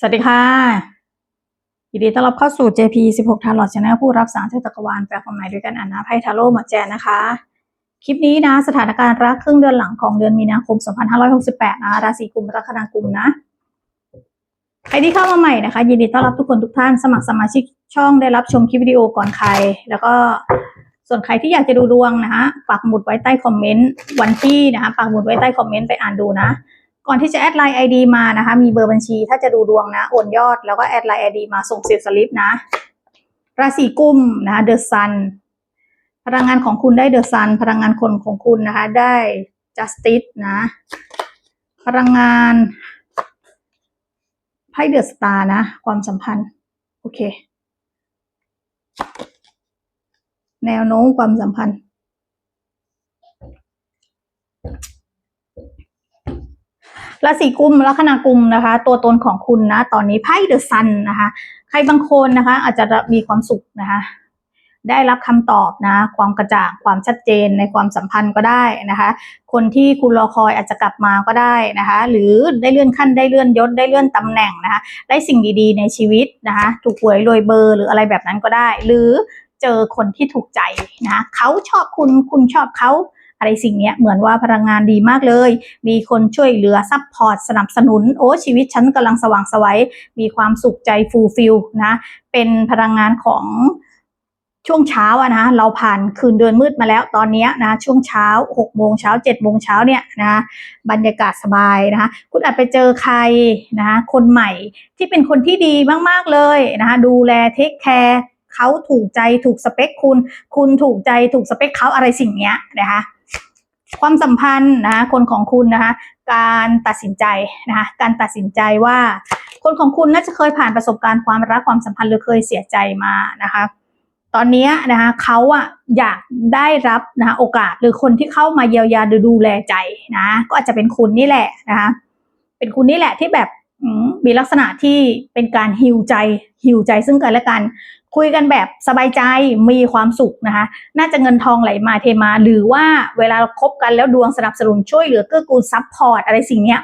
สวัสดีค่ะยินดีต้อนรับเข้าสู่ JP 16ทาร์ลอตชาแนลผู้รับสารจากจักรวาลแปลความหมายด้วยกันอ่านนะไพ่ทาโร่หมดแจนนะคะ คลิปนี้นะ สถานการณ์รักครึ่งเดือนหลังของเดือนมีนาคม 2568 นะ ราศีกุม ลัคนากุมนะ ใครที่เข้ามาใหม่นะคะ ยินดีต้อนรับทุกคนทุกท่าน สมัครสมาชิกช่องได้รับชมคลิปวิดีโอก่อนใคร แล้วก็ส่วนใครที่อยากจะดูดวงนะคะปักหมุดไว้ใต้คอมเมนต์วันที่นะคะปักหมุดไว้ใต้คอมเมนต์ไปอ่านดูนะ ก่อนที่จะแอดไลน์ไอดีมานะคะ มีเบอร์บัญชี ถ้าจะดูดวงนะ โอนยอด แล้วก็แอดไลน์ไอดีมาส่งเซลสลิปนะ ราศีกุมนะคะเดอะซัน พลังงานของคุณได้เดอะซัน พลังงานคนของคุณนะคะ ได้จัสติสนะ พลังงานไพ่เดอะสตาร์นะ ความสัมพันธ์ โอเค แนวโน้มความสัมพันธ์ ราศีกุมลัคนากุมนะคะ ตัวตนของคุณนะ ตอนนี้ไพ่เดอะซันนะคะ ใครบางคนนะคะ อาจจะมีความสุขนะคะ ได้รับคำตอบนะ ความกระจ่างความชัดเจนในความสัมพันธ์ก็ได้นะคะ คนที่คุณรอคอยอาจจะกลับมาก็ได้นะคะ หรือได้เลื่อนขั้นได้เลื่อนยศได้เลื่อนตำแหน่งนะคะ ได้สิ่งดีๆ ในชีวิตนะคะถูกหวยรวยเบอร์หรืออะไรแบบนั้นก็ได้ หรือเจอคนที่ถูกใจนะคะเขาชอบคุณคุณชอบเขา อะไรสิ่งเนี้ยเหมือนว่าพลังงานดีมากเลย มีคนช่วยเหลือซัพพอร์ตสนับสนุน โอ้ชีวิตฉันกำลังสว่างสวัยมีความสุขใจฟูลฟิลนะ เป็นพลังงานของช่วงเช้าอะนะเราผ่านคืนเดือนมืดมาแล้วตอนนี้นะช่วงเช้า6โมงเช้า7โมงเช้าเนี่ยนะบรรยากาศสบายนะคะคุณอาจไปเจอใครนะคะคนใหม่ที่เป็นคนที่ดีมากๆเลยนะคะดูแลเทคแคร์เขาถูกใจถูกสเปคคุณ คุณถูกใจถูกสเปคเขาอะไรสิ่งเนี้ยนะคะ ความสัมพันธ์นะคะคนของคุณนะคะ การตัดสินใจนะคะการตัดสินใจว่า คนของคุณน่าจะเคยผ่านประสบการณ์ความรักความสัมพันธ์หรือเคยเสียใจมานะคะตอนนี้นะคะเขาอะอยากได้รับนะคะโอกาสหรือคนที่เข้ามาเยียวยาหรือดูแลใจนะ ก็อาจจะเป็นคุณนี่แหละนะคะเป็นคุณนี่แหละที่แบบมมีลักษณะที่เป็นการฮิวใจฮิวใจซึ่งกันและกัน คุยกันแบบสบายใจมีความสุขนะคะ น่าจะเงินทองไหลมาเทมา หรือว่าเวลาเราคบกันแล้วดวงสนับสนุนช่วยเหลือเกื้อกูลซัพพอร์ตอะไรสิ่งเนี้ย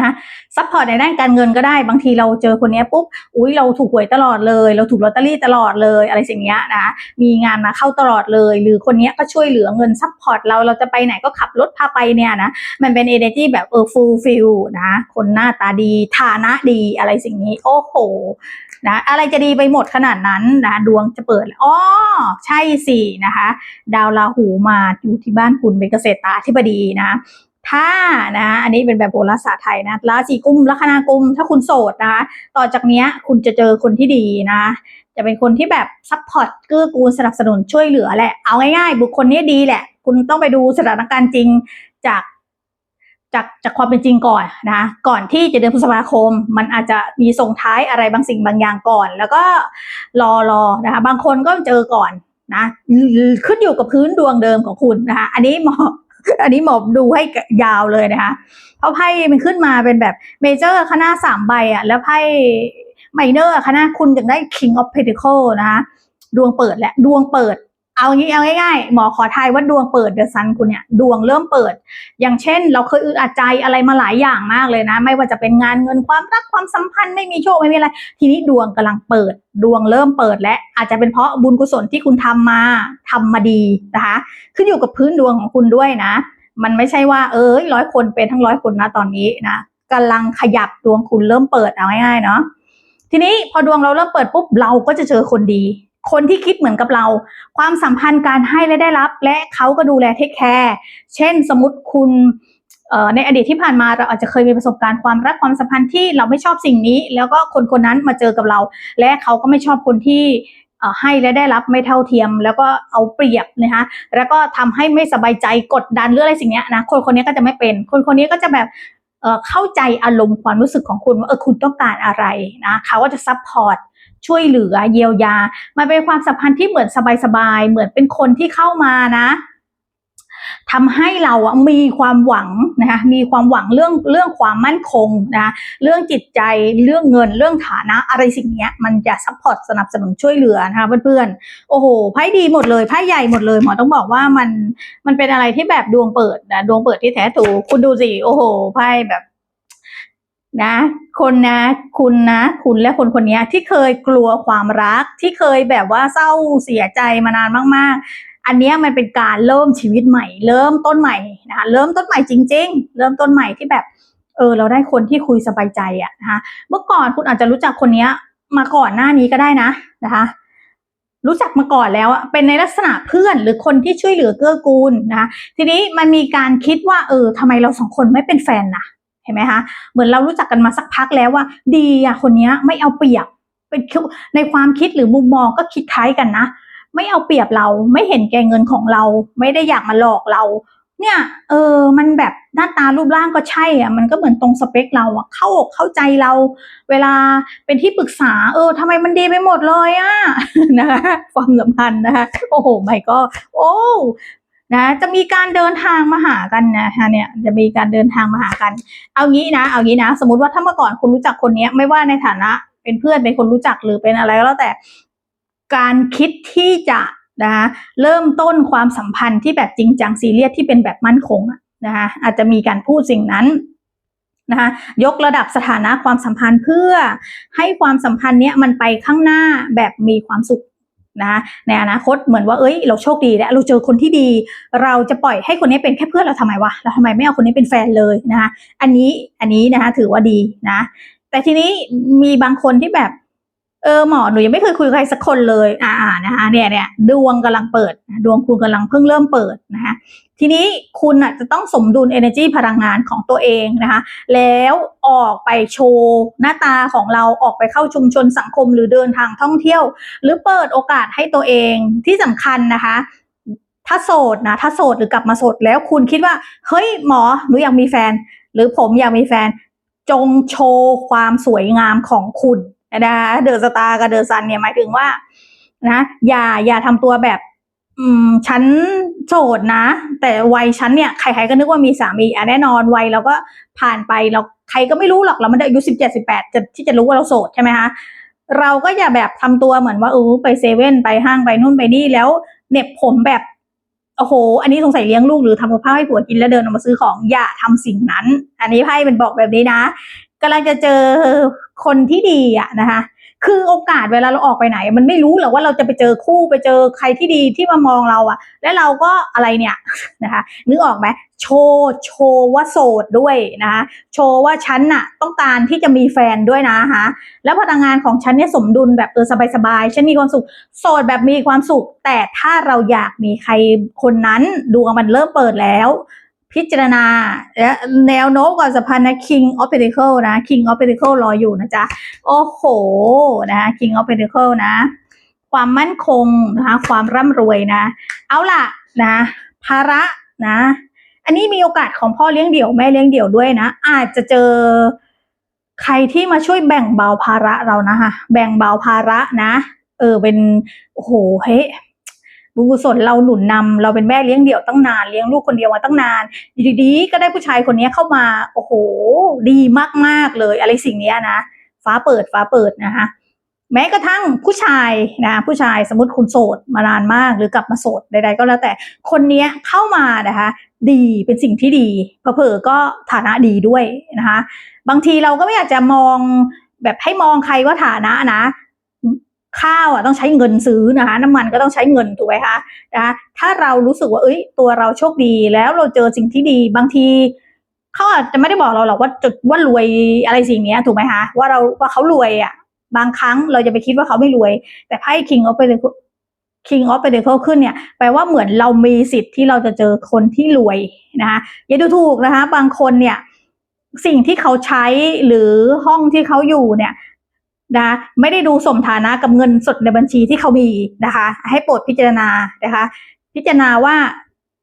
นะซัพพอร์ตในด้านการเงินก็ได้บางทีเราเจอคนเนี้ยปุ๊บอุ้ยเราถูกหวยตลอดเลย เราถูกลอตเตอรี่ตลอดเลยอะไรสิ่งเนี้ยนะมีงานมาเข้าตลอดเลย หรือคนเนี้ยก็ช่วยเหลือเงินซัพพอร์ตเราเราจะไปไหนก็ขับรถพาไปเนี่ยนะมันเป็นเอเนจีแบบเออฟูลฟิลนะคนหน้าตาดีฐานะดีอะไรสิ่งนี้ โอ้โห นะอะไรจะดีไปหมดขนาดนั้นนะดวงจะเปิดอ๋อใช่สินะคะ ดาวราหูมาอยู่ที่บ้านคุณเป็นเกษตราธิบดีนะถ้านะอันนี้เป็นแบบโหราศาสตร์ไทยนะราศีกุมลัคนากุม ถ้าคุณโสดนะคะต่อจากเนี้ยคุณจะเจอคนที่ดีนะจะเป็นคนที่แบบซัพพอร์ตเกื้อกูลสนับสนุนช่วยเหลือแหละ เอาง่ายๆ บุคคลนี้ดีแหละ คุณต้องไปดูสถานการณ์จริงจาก จากจากความเป็นจริงก่อนนะก่อนที่จะเดือนพฤษภาคม มันอาจจะมีส่งท้ายอะไรบางสิ่งบางอย่างก่อน แล้วก็รอรอนะคะ บางคนก็เจอก่อนนะขึ้นอยู่กับพื้นดวงเดิมของคุณนะคะอันนี้หมออันนี้หมอดูให้ยาวเลยนะคะเพราะไพ่มันขึ้นมาเป็นแบบเมเจอร์คณะสามใบอะแล้วไพ่ไมเนอร์คณะคุณจะได้ King of Pentacle นะคะดวงเปิดและดวงเปิด เอางี้เอาง่ายๆหมอขอทายว่าดวงเปิดเดอะซันคุณเนี่ยดวงเริ่มเปิด อย่างเช่น เราเคยอึดอัดใจอะไรมาหลายอย่างมากเลยนะ ไม่ว่าจะเป็นงานเงินความรักความสัมพันธ์ไม่มีโชคไม่มีอะไร ทีนี้ดวงกำลังเปิด ดวงเริ่มเปิดและอาจจะเป็นเพราะบุญกุศลที่คุณทำมาทำมาดีนะคะ ขึ้นอยู่กับพื้นดวงของคุณด้วยนะ มันไม่ใช่ว่าเอ้ยร้อยคนเป็นทั้งร้อยคนนะตอนนี้นะกำลังขยับดวงคุณเริ่มเปิดเอาง่ายๆเนาะทีนี้พอดวงเราเริ่มเปิดปุ๊บเราก็จะเจอคนดี คนที่คิดเหมือนกับเรา ความสัมพันธ์การให้และได้รับ และเขาก็ดูแลเทคแคร์เช่นสมมติคุณในอดีตที่ผ่านมาเราอาจจะเคยมีประสบการณ์ความรักความสัมพันธ์ที่เราไม่ชอบสิ่งนี้ แล้วก็คนคนนั้นมาเจอกับเรา และเขาก็ไม่ชอบคนที่ให้และได้รับไม่เท่าเทียม แล้วก็เอาเปรียบนะคะแล้วก็ทำให้ไม่สบายใจกดดันหรืออะไรสิ่งนี้นะคนคนนี้ก็จะไม่เป็น คนคนนี้ก็จะแบบเเข้าใจอารมณ์ความรู้สึกของคุณว่าเออคุณต้องการอะไรนะเขาก็จะซัพพอร์ต ช่วยเหลือเยียวยา มันเป็นความสัมพันธ์ที่เหมือนสบายๆ เหมือนเป็นคนที่เข้ามานะทำให้เราอะมีความหวังนะคะมีความหวังเรื่องเรื่องความมั่นคงนะเรื่องจิตใจเรื่องเงินเรื่องฐานะอะไรสิ่งนี้มันจะซัพพอร์ตสนับสนุนช่วยเหลือนะคะเพื่อนๆโอ้โหไพ่ดีหมดเลยไพ่ใหญ่หมดเลยหมอต้องบอกว่ามันมันเป็นอะไรที่แบบดวงเปิดนะดวงเปิดที่แท้ถูกคุณดูสิโอ้โหไพ่แบบ นะ คนนะ คุณนะ คุณและคนคนนี้ที่เคยกลัวความรักที่เคยแบบว่าเศร้าเสียใจมานานมาก ๆ อันนี้มันเป็นการเริ่มชีวิตใหม่ เริ่มต้นใหม่นะคะเริ่มต้นใหม่จริง ๆ เริ่มต้นใหม่ที่แบบเออเราได้คนที่คุยสบายใจอะนะคะเมื่อก่อนคุณอาจจะรู้จักคนเนี้ยมาก่อนหน้านี้ก็ได้นะนะคะรู้จักมาก่อนแล้วอะเป็นในลักษณะเพื่อนหรือคนที่ช่วยเหลือเกื้อกูลนะคะทีนี้มันมีการคิดว่าเออทำไมเราสองคนไม่เป็นแฟนนะ เห็นไหมคะเหมือนเรารู้จักกันมาสักพักแล้วว่า ดีอะคนนี้ไม่เอาเปรียบเป็นในความคิดหรือมุมมองก็คิดคล้ายกันนะ ไม่เอาเปรียบเราไม่เห็นแก่เงินของเรา ไม่ได้อยากมาหลอกเรา เนี่ย เออมันแบบหน้าตารูปร่างก็ใช่อะมันก็เหมือนตรงสเปคเราอะเข้าอกเข้าใจเรา เวลาเป็นที่ปรึกษา เออทำไมมันดีไปหมดเลยอะนะคะความสัมพันธ์นะคะโอ้โหไม่ก็ โอ้ นะจะมีการเดินทางมาหากันนะคะเนี่ยจะมีการเดินทางมาหากัน เอางี้นะ เอางี้นะ สมมติว่าถ้าเมื่อก่อนคุณรู้จักคนเนี้ย ไม่ว่าในฐานะเป็นเพื่อนเป็นคนรู้จักหรือเป็นอะไรก็แล้วแต่การคิดที่จะนะคะเริ่มต้นความสัมพันธ์ที่แบบจริงจังซีเรียสที่เป็นแบบมั่นคงนะคะอาจจะมีการพูดสิ่งนั้นนะคะยกระดับสถานะความสัมพันธ์เพื่อให้ความสัมพันธ์เนี้ยมันไปข้างหน้าแบบมีความสุข นะคะในอนาคตเหมือนว่าเอ้ย เราโชคดีแล้วเราเจอคนที่ดี เราจะปล่อยให้คนนี้เป็นแค่เพื่อนเราทำไมวะเราทำไมไม่เอาคนนี้เป็นแฟนเลยนะคะอันนี้อันนี้นะคะถือว่าดีนะ แต่ทีนี้มีบางคนที่แบบ เออหมอหนูยังไม่เคยคุยกับใครสักคนเลย อ่านะคะเนี่ยเนี่ยดวงกำลังเปิด ดวงคุณกำลังเพิ่งเริ่มเปิดนะคะทีนี้คุณอะจะต้องสมดุล energy พลังงานของตัวเองนะคะ แล้วออกไปโชว์หน้าตาของเราออกไปเข้าชุมชนสังคมหรือเดินทางท่องเที่ยว หรือเปิดโอกาสให้ตัวเองที่สำคัญนะคะถ้าโสดนะถ้าโสดหรือกลับมาโสดแล้วคุณคิดว่า เฮ้ยหมอหนูอยากมีแฟน หรือผมอยากมีแฟน จงโชว์ความสวยงามของคุณ นะเดอะสตาร์กับเดอะซันเนี่ยหมายถึงว่า นะอย่าอย่าทำตัวแบบ อืมฉันโสดนะ แต่วัยฉันเนี่ยใครๆก็นึกว่ามีสามีอะแน่นอนวัยเราก็ผ่านไปเราใครก็ไม่รู้หรอกเราไม่ได้อายุสิบเจ็ดสิบแปดจะที่จะรู้ว่าเราโสดใช่ไหมคะเราก็อย่าแบบทำตัวเหมือนว่าเออไปเซเว่นไปห้างไปนู่นไปนี่แล้วเน็บผมแบบโอ้โห อันนี้สงสัยเลี้ยงลูกหรือทำกับข้าวให้ผัวกินแล้วเดินออกมาซื้อของอย่าทำสิ่งนั้น อันนี้ไพ่เป็นบอกแบบนี้นะกำลังจะเจอ คนที่ดีอะนะคะ คือโอกาสเวลาเราออกไปไหน มันไม่รู้หรอกว่าเราจะไปเจอคู่ไปเจอใครที่ดีที่มามองเราอะแล้วเราก็อะไรเนี่ยนะคะ นึกออกไหมโชว์โชว์ว่าโสดด้วยนะคะ โชว์ว่าฉันน่ะต้องการที่จะมีแฟนด้วยนะคะแล้วพลังงานของฉันเนี่ยสมดุลแบบเออสบายๆฉันมีความสุข โสดแบบมีความสุข แต่ถ้าเราอยากมีใครคนนั้นดวงมันเริ่มเปิดแล้ว พิจารณาและแนวโน้มความสัมพันธ์นะ King of Pentacle นะ King of Pentacle รออยู่นะจ๊ะ โอ้โหนะคะ King of Pentacle นะ ความมั่นคงนะคะความร่ำรวยนะ เอาล่ะนะภาระนะ อันนี้มีโอกาสของพ่อเลี้ยงเดี่ยวแม่เลี้ยงเดี่ยวด้วยนะ อาจจะเจอใครที่มาช่วยแบ่งเบาภาระเรานะคะแบ่งเบาภาระนะ เออเป็นโอ้โหเฮ้ บุญกุศลเราหนุนนำเราเป็นแม่เลี้ยงเดี่ยวตั้งนานเลี้ยงลูกคนเดียวมาตั้งนานอยู่ดีๆก็ได้ผู้ชายคนนี้เข้ามา โอ้โห ดีมากๆเลย อะไรสิ่งนี้นะฟ้าเปิดฟ้าเปิดนะคะแม้กระทั่งผู้ชายนะผู้ชายสมมติคุณโสดมานานมากหรือกลับมาโสดใด ๆ ก็แล้วแต่คนนี้เข้ามานะคะ ดีเป็นสิ่งที่ดีเผลอก็ฐานะดีด้วยนะคะ บางทีเราก็ไม่อยากจะมองแบบให้มองใครว่าฐานะนะ ข้าวอะต้องใช้เงินซื้อนะคะ น้ำมันก็ต้องใช้เงินถูกไหมคะนะคะถ้าเรารู้สึกว่าเอ้ยตัวเราโชคดีแล้วเราเจอสิ่งที่ดีบางทีเขาอาจจะไม่ได้บอกเราหรอกว่าจุดว่ารวยอะไรสิ่งนี้ถูกไหมคะว่าเราว่าเขารวยอะ บางครั้งเราจะไปคิดว่าเขาไม่รวย แต่ไพ่ King of Pentacle King of Pentacle ขึ้นเนี่ยแปลว่าเหมือนเรามีสิทธิ์ที่เราจะเจอคนที่รวยนะคะอย่าดูถูกนะคะ บางคนเนี่ย สิ่งที่เขาใช้หรือห้องที่เขาอยู่เนี่ย นะไม่ได้ดูสมฐานะกับเงินสดในบัญชีที่เขามีนะคะ ให้โปรดพิจารณานะคะ พิจารณาว่า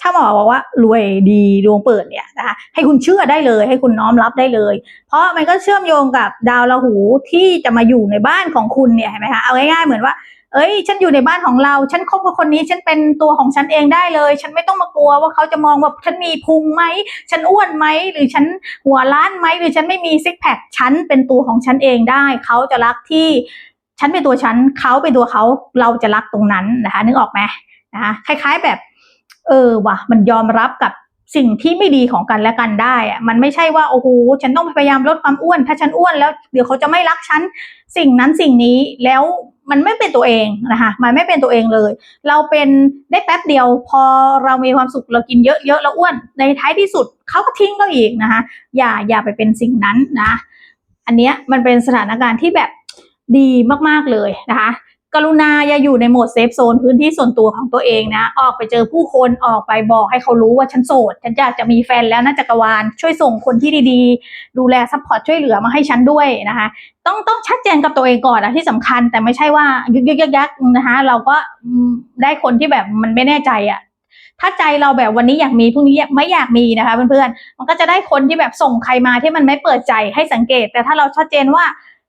ถ้าหมอบอกว่ารวยดีดวงเปิดเนี่ยนะคะให้คุณเชื่อได้เลย ให้คุณน้อมรับได้เลย เพราะมันก็เชื่อมโยงกับดาวราหูที่จะมาอยู่ในบ้านของคุณเนี่ยเห็นไหมคะเอาง่ายๆเหมือนว่า เอ้ย ฉันอยู่ในบ้านของเรา ฉันคบกับคนนี้ ฉันเป็นตัวของฉันเองได้เลย ฉันไม่ต้องมากลัวว่าเขาจะมองว่าฉันมีพุงไหม ฉันอ้วนไหม หรือฉันหัวล้านไหม หรือฉันไม่มีซิกแพค ฉันเป็นตัวของฉันเองได้ เขาจะรักที่ ฉันเป็นตัวฉัน เขาเป็นตัวเขา เราจะรักตรงนั้นนะคะ นึกออกไหมนะคะ คล้าย ๆแบบ เออว่ะ มันยอมรับกับสิ่งที่ไม่ดีของกันและกันได้อะมันไม่ใช่ว่าโอ้โหฉันต้องพยายามลดความอ้วน ถ้าฉันอ้วนแล้ว เดี๋ยวเขาจะไม่รักฉัน สิ่งนั้นสิ่งนี้แล้ว มันไม่เป็นตัวเองนะคะมันไม่เป็นตัวเองเลย เราเป็นได้แป๊บเดียว พอเรามีความสุขเรากินเยอะๆแล้วอ้วนในท้ายที่สุดเขาก็ทิ้งเราอีกนะคะอย่าอย่าไปเป็นสิ่งนั้นนะ อันเนี้ยมันเป็นสถานการณ์ที่แบบดีมากๆเลยนะคะ กรุณาอย่าอยู่ในโหมดเซฟโซนพื้นที่ส่วนตัวของตัวเองนะ ออกไปเจอผู้คนออกไปบอกให้เขารู้ว่าฉันโสด ฉันอยากจะมีแฟนแล้วนะจักรวาล ช่วยส่งคนที่ดีๆ ดูแลซัพพอร์ตช่วยเหลือมาให้ฉันด้วยนะคะ ต้องต้องชัดเจนกับตัวเองก่อนนะที่สำคัญแต่ไม่ใช่ว่ายึกยักยักนะคะเราก็ได้คนที่แบบมันไม่แน่ใจอะ่ะถ้าใจเราแบบวันนี้อยากมีพรุ่งนี้ไม่อยากมีนะคะเพื่อนๆ มันก็จะได้คนที่แบบส่งใครมาที่มันไม่เปิดใจให้สังเกต แต่ถ้าเราชัดเจนว่า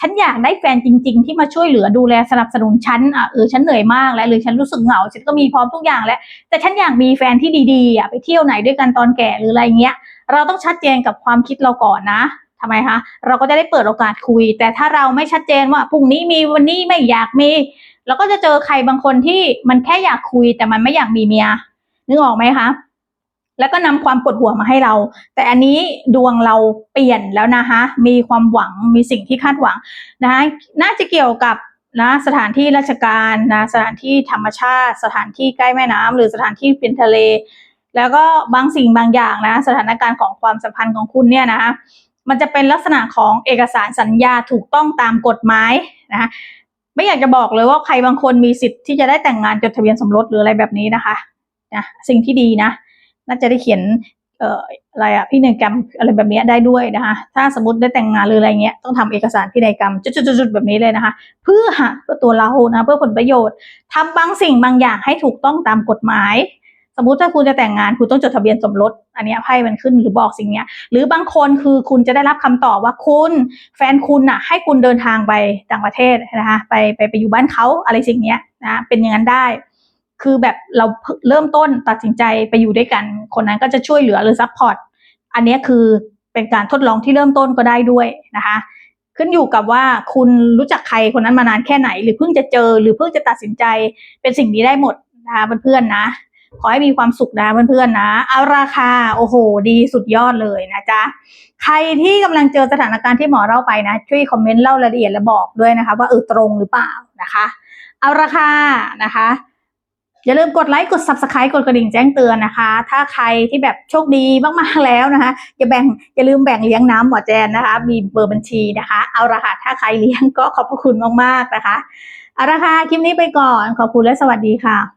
ฉันอยากได้แฟนจริง ๆ ที่มาช่วยเหลือดูแลสนับสนุนฉันอะเออฉันเหนื่อยมากแล้วหรือฉันรู้สึกเหงา ฉันก็มีพร้อมทุกอย่างแล้ว แต่ฉันอยากมีแฟนที่ดีๆอะไปเที่ยวไหนด้วยกันตอนแก่หรืออะไรเงี้ย เราต้องชัดเจนกับความคิดเราก่อนนะทำไมคะเราก็จะได้เปิดโอกาสคุย แต่ถ้าเราไม่ชัดเจนว่าพรุ่งนี้มีวันนี้ไม่อยากมีเราก็จะเจอใครบางคนที่มันแค่อยากคุยแต่มันไม่อยากมีเมียนึกออกไหมคะ แล้วก็นำความปวดหัวมาให้เรา แต่อันนี้ดวงเราเปลี่ยนแล้วนะคะ มีความหวังมีสิ่งที่คาดหวังนะคะน่าจะเกี่ยวกับนะสถานที่ราชการนะสถานที่ธรรมชาติ สถานที่ใกล้แม่น้ำหรือสถานที่เป็นทะเล แล้วก็บางสิ่งบางอย่างนะ สถานการณ์ของความสัมพันธ์ของคุณเนี่ยนะคะมันจะเป็นลักษณะของเอกสารสัญญาถูกต้องตามกฎหมายนะคะไม่อยากจะบอกเลยว่าใครบางคนมีสิทธิ์ที่จะได้แต่งงานจดทะเบียนสมรสหรืออะไรแบบนี้นะคะนะสิ่งที่ดีนะ น่าจะได้เขียนเอ่ออะไรอะพินัยกรรมอะไรแบบนี้ได้ด้วยนะคะ ถ้าสมมติได้แต่งงานหรืออะไรเงี้ยต้องทำเอกสารพินัยกรรมจุดๆแบบนี้เลยนะคะ เพื่อหาตัวเรานะเพื่อผลประโยชน์ทำบางสิ่งบางอย่างให้ถูกต้องตามกฎหมาย สมมติถ้าคุณจะแต่งงานคุณต้องจดทะเบียนสมรสอันนี้ไพ่มันขึ้นหรือบอกสิ่งนี้หรือบางคนคือคุณจะได้รับคำตอบว่าคุณแฟนคุณน่ะให้คุณเดินทางไปต่างประเทศนะคะไปไปไปอยู่บ้านเขาอะไรสิ่งนี้นะเป็นอย่างนั้นได้ คือแบบเราเริ่มต้นตัดสินใจไปอยู่ด้วยกัน คนนั้นก็จะช่วยเหลือหรือซัพพอร์ตอันนี้คือเป็นการทดลองที่เริ่มต้นก็ได้ด้วยนะคะ ขึ้นอยู่กับว่าคุณรู้จักใครคนนั้นมานานแค่ไหน หรือเพิ่งจะเจอหรือเพิ่งจะตัดสินใจเป็นสิ่งนี้ได้หมดนะคะเพื่อนๆนะขอให้มีความสุขนะเพื่อนๆนะ เอาราคาโอ้โห ดีสุดยอดเลยนะจ๊ะ ใครที่กำลังเจอสถานการณ์ที่หมอเล่าไปนะ ช่วยคอมเมนต์เล่ารายละเอียดและบอกด้วยนะคะ ว่าเออตรงหรือเปล่านะคะ เอาราคานะคะ อย่าลืมกดไลค์กด subscribe กดกระดิ่งแจ้งเตือนนะคะ ถ้าใครที่แบบโชคดีมากๆแล้วนะคะอย่าแบ่งอย่าลืมแบ่งเลี้ยงน้ำหมอแจนนะคะ มีเบอร์บัญชีนะคะ เอาละค่ะถ้าใครเลี้ยงก็ขอบพระคุณมากๆนะคะเอาละค่ะคลิปนี้ไปก่อนขอบคุณและสวัสดีค่ะ